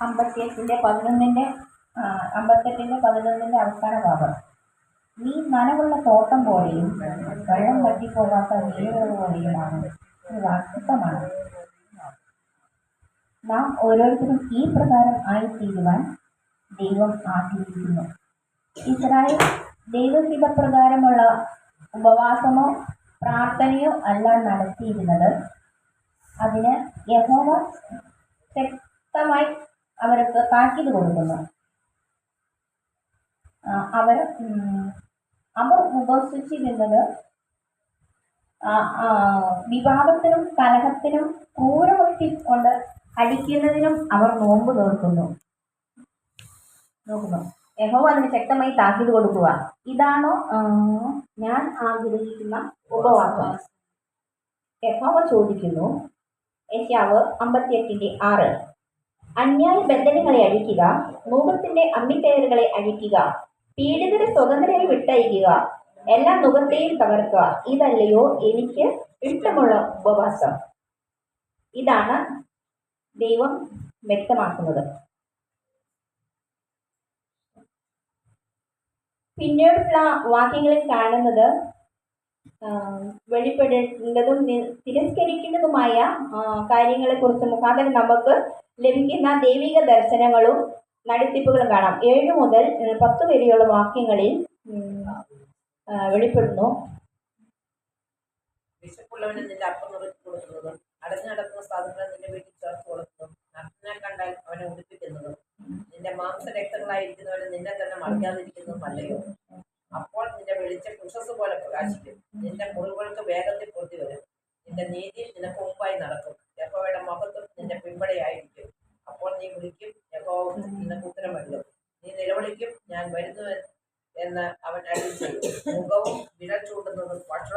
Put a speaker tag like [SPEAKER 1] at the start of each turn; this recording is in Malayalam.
[SPEAKER 1] അമ്പത്തിയെട്ടിന്റെ പതിനൊന്നിന്റെ അമ്പത്തെട്ടിന്റെ പതിനൊന്നിന്റെ അവസാന ഭാഗം. നീ നനവുള്ള തോട്ടം പോലെയും വെള്ളം വറ്റിപ്പോകാത്ത വീടുകൾ പോലെയുമാണ്. ഒരു വാക്തിത്വമാണ് നാം ഓരോരുത്തരും ഈ പ്രകാരം ആയിത്തീരുവാൻ ദൈവം ആഗ്രഹിക്കുന്നു. ഇസ്രായേൽ ദൈവഹിതപ്രകാരമുള്ള ഉപവാസമോ പ്രാർത്ഥനയോ അല്ല നടത്തിയിരുന്നത്. അതിന് യഹോവ ശക്തമായി അവർക്ക് താക്കീത് കൊടുക്കുന്നു. അവർ അവർ ഉപസിച്ചിരുന്നത് വിവാദത്തിനും കലഹത്തിനും ക്രൂരവൃത്തി കൊണ്ട് അടിക്കുന്നതിനും അവർ നോമ്പ് നോക്കുന്നു നോക്കുന്നു. യഹോ അതിന് ശക്തമായി താക്കീത് കൊടുക്കുക ഇതാണോ ഞാൻ ആഗ്രഹിക്കുന്ന ഉപവാസം? യഹോവ ചോദിക്കുന്നു യശാവ് അമ്പത്തിയെട്ടിന്റെ ആറ്. അന്യായ ബന്ധനങ്ങളെ അഴിക്കുക മുഖത്തിന്റെ അമ്മിപ്പേരുകളെ അഴിക്കുക പീഡിതരെ സ്വതന്ത്രരായി വിട്ടയക്കുക എല്ലാ മുഖത്തെയും തകർക്കുക ഇതല്ലയോ എനിക്ക് ഇഷ്ടമുള്ള ഉപവാസം? ഇതാണ് ദൈവം വ്യക്തമാക്കുന്നത്. പിന്നീടുള്ള വാക്യങ്ങളിൽ കാണുന്നത് വെളിപ്പെടേണ്ടതും തിരസ്കരിക്കേണ്ടതുമായ കാര്യങ്ങളെ കാര്യങ്ങളെക്കുറിച്ച് മുഖാന്തരം നമുക്ക് ലഭിക്കുന്ന ദൈവിക ദർശനങ്ങളും നടത്തിപ്പുകളും കാണാം. ഏഴ് മുതൽ പത്ത് വരെയുള്ള വാക്യങ്ങളിൽ വെളിപ്പെടുന്നു.
[SPEAKER 2] വിശപ്പുള്ളവന് നിന്റെ അപ്പം അടഞ്ഞു നടക്കുന്ന സാധനങ്ങൾ നിന്റെ വീട്ടിൽ ചേർത്ത് കൊടുക്കുന്നതും നഗ്നനെ കണ്ടാൽ അവനെ ഉടുപ്പിക്കുന്നതും നിന്റെ മാംസരക്തങ്ങളായിരിക്കുന്നവന് നിന്നെ തന്നെ മറിയാതിരിക്കുന്നതും അല്ലയോ അപ്പോൾ നിന്റെ വെളിച്ചം ഉഷസ് പോലെ പ്രകാശിക്കും നിന്റെ മുറിവുകൾക്ക് വേഗത്തിൽ പൊറുതി വരും. നിന്റെ നീതി നിനക്ക് മുമ്പായി നടക്കും. യഹോയുടെ മഹത്വം നിന്റെ പിൻപടയായിരിക്കും. അപ്പോൾ നീ വിളിക്കും യഹോവ നിനക്ക് ഉത്തരം വരുന്നു നീ നിലവിളിക്കും ഞാൻ വരുന്നു എന്ന് അവൻ അടിച്ചു മുഖവും വിരൽ ചൂണ്ടുന്നതും ഭക്ഷണം